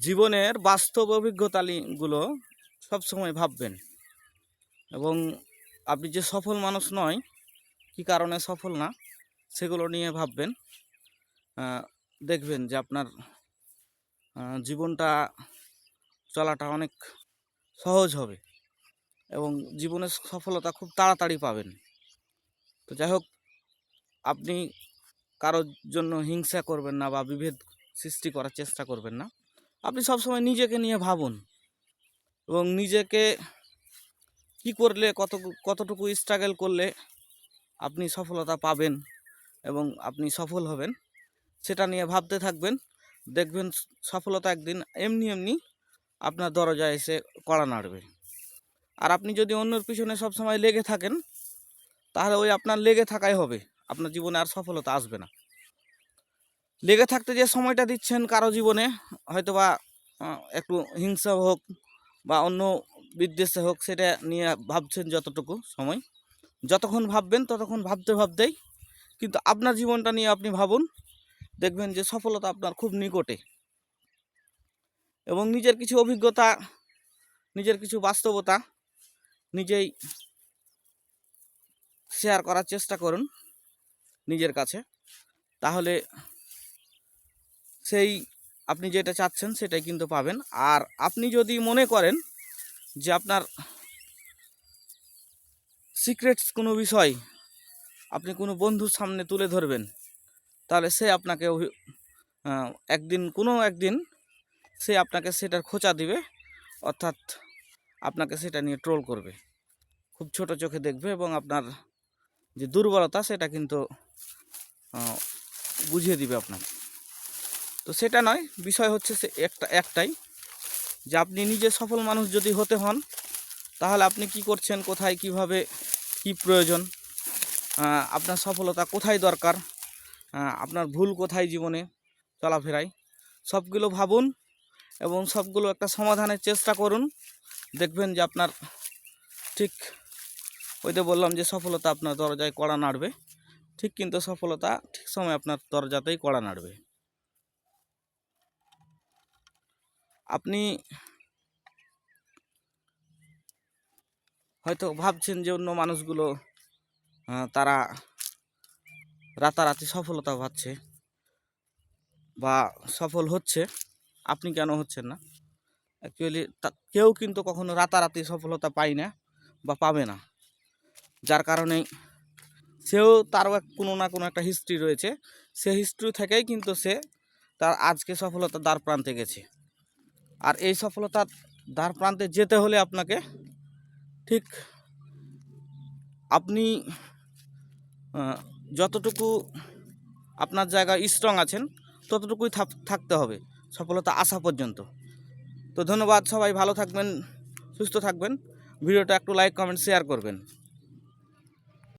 জীবনের বাস্তব অভিজ্ঞতাগুলো সবসময় ভাববেন। এবং আপনি যে সফল মানুষ নয়, কী কারণে সফল না, সেগুলো নিয়ে ভাববেন। দেখবেন যে আপনার জীবনটা চলাটা অনেক সহজ হবে এবং জীবনের সফলতা খুব তাড়াতাড়ি পাবেন। তো যাই হোক, আপনি কারোর জন্য হিংসা করবেন না বা বিভেদ সৃষ্টি করার চেষ্টা করবেন না। আপনি সবসময় নিজেকে নিয়ে ভাবুন এবং নিজেকে কি করলে, কত, কতটুকু স্ট্রাগল করলে আপনি সফলতা পাবেন এবং আপনি সফল হবেন, সেটা নিয়ে ভাবতে থাকবেন। দেখবেন সফলতা একদিন এমনি এমনি আপনার দরজায় এসে কড়া নাড়বে। আর আপনি যদি অন্যের পিছনে সবসময় লেগে থাকেন, তাহলে ওই আপনার লেগে থাকাই হবে। আপনার জীবনে আর সফলতা আসবে না। লেগে থাকতে যে সময়টা দিচ্ছেন কারও জীবনে হয়তো বা একটু হিংসা হোক বা অন্য বিদ্বেষে হোক, সেটা নিয়ে ভাবছেন যতটুকু সময়। যতক্ষণ ভাববেন, ততক্ষণ ভাবতে ভাবতেই কিন্তু আপনার জীবনটা নিয়ে আপনি ভাবুন, দেখবেন যে সফলতা আপনার খুব নিকটে। এবং নিজের কিছু অভিজ্ঞতা, নিজের কিছু বাস্তবতা নিজেই শেয়ার করার চেষ্টা করুন নিজের কাছে। তাহলে সেই আপনি যেটা চাচ্ছেন সেটাই কিন্তু পাবেন। আর আপনি যদি মনে করেন যে আপনার সিক্রেটস কোনো বিষয় আপনি কোনো বন্ধুর সামনে তুলে ধরবেন, তাহলে সে আপনাকে একদিন কোনো একদিন সে আপনাকে সেটার খোঁচা দিবে, অর্থাৎ আপনাকে সেটা নিয়ে ট্রোল করবে। খুব ছোট চোখে দেখবে এবং আপনার যে দুর্বলতা সেটা কিন্তু বুঝিয়ে দিবে আপনাকে। তো সেটা নয়, বিষয় হচ্ছে সে একটা, একটাই। যে আপনি নিজে সফল মানুষ যদি হতে হন, তাহলে আপনি কি করছেন, কোথায়, কীভাবে, কি প্রয়োজন? আপনার সফলতা কোথায় দরকার? আপনার ভুল কোথায় জীবনে চলাফেরায়? সবগুলো ভাবুন এবং সবগুলো একটা সমাধানের চেষ্টা করুন। দেখবেন যে আপনার ঠিক ওইতে বললাম যে সফলতা আপনার দরজায় কড়া নাড়বে। ঠিক কিন্তু সফলতা ঠিক সময় আপনার দরজাতেই কড়া নাড়বে। আপনি হয়তো ভাবছেন যে অন্য মানুষগুলো তারা রাতারাতি সফলতা পাচ্ছে বা সফল হচ্ছে, আপনি কেন হচ্ছেন না? অ্যাকচুয়ালি কেউ কিন্তু কখনো রাতারাতি সফলতা পায় না বা পাবে না। যার কারণে সেও তারও কোনো না কোনো একটা হিস্ট্রি রয়েছে। সে হিস্ট্রি থেকেই কিন্তু সে তার আজকে সফলতা দ্বার প্রান্তে গেছে। আর এই সফলতার দ্বার প্রান্তে যেতে হলে আপনাকে ঠিক আপনি যতটুকু আপনার জায়গায় স্ট্রং আছেন, ততটুকুই থাক- থাকতে হবে। সফলতা আসা পর্যন্ত। তো ধন্যবাদ সবাই, ভালো থাকবেন, সুস্থ থাকবেন। ভিডিওটা একটু লাইক কমেন্ট শেয়ার করবেন।